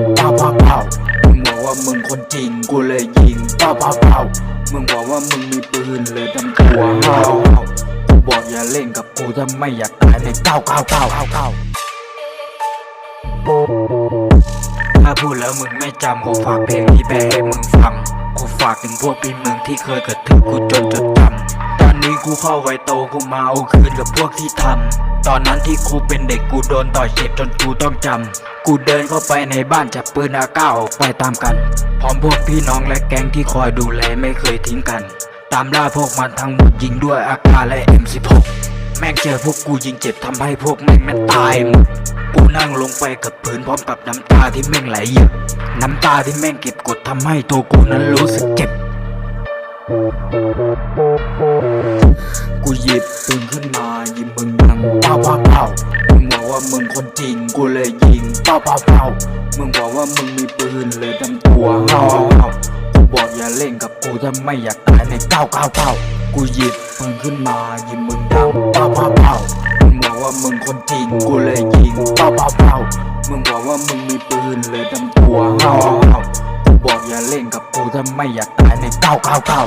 งเป้าเป้าเป้ามึงบอกว่ามึงคนจริง กูเลยยิงป้าป้าเป้ามึงบอกว่ามึงมีปืนเลยทำตัวเฮากูบอกอย่าเล่นกับกูถ้าไม่อยากตายในเก้าเก้าเก้าเก้าเก้าถ้าพูดแล้วมึงไม่จำกูฝากเพลงนี้ไปให้มึงฟังกูฝากถึงพวกปีเมืองที่เคยกระทืบกูจนจดจำ นนี้กูเข้าไวโตกูมาเอาคืนกับพวกที่ทำ ตอนนั้นที่กูเป็นเด็กกูโดนต่อยเจ็บจนกูต้องจำ กูเดินเข้าไปในบ้านจับปืนอาก้าออกไปตามกัน พร้อมพวกพี่น้องและแก๊งที่คอยดูแลไม่เคยทิ้งกัน ตามล่าพวกมันทั้งหมดยิงด้วยอากาและ M16 แม่งเจอพวกกูยิงเจ็บทำให้พวกแม่งนั้ตายหมดกูนั่งลงไปกับพื้นพร้อมกับน้ำตาที่แม่งไหลเยอะน้ำตาที่แม่งเก็บกดทำให้ตัวกูนั้นรู้สึกเจ็บ กูหยิบปืนขึ้นมายิงมึงดังเป้าเป้าเป้ามึงบอกว่ามึงคนจริงกูเลยยิงเป้าเป้าเป้ามึงบอกว่ามึงมีปืนเลยทำตัวเฮาเฮากูบอกอย่าเล่นกับกูถ้าไม่อยากตายในเก้าเก้าเก้ากูหยิบปืนขึ้นมายิงมึงดังเป้าเป้าเป้ามึงบอกว่ามึงคนจริงกูเลยยิงเป้าเป้าเป้ามึงบอกว่ามึงมีปืนเลยทำตัวเฮาเฮากูบอกอย่าเล่นกับกูถ้าไม่อยากตายในเก้าเก้าเก้า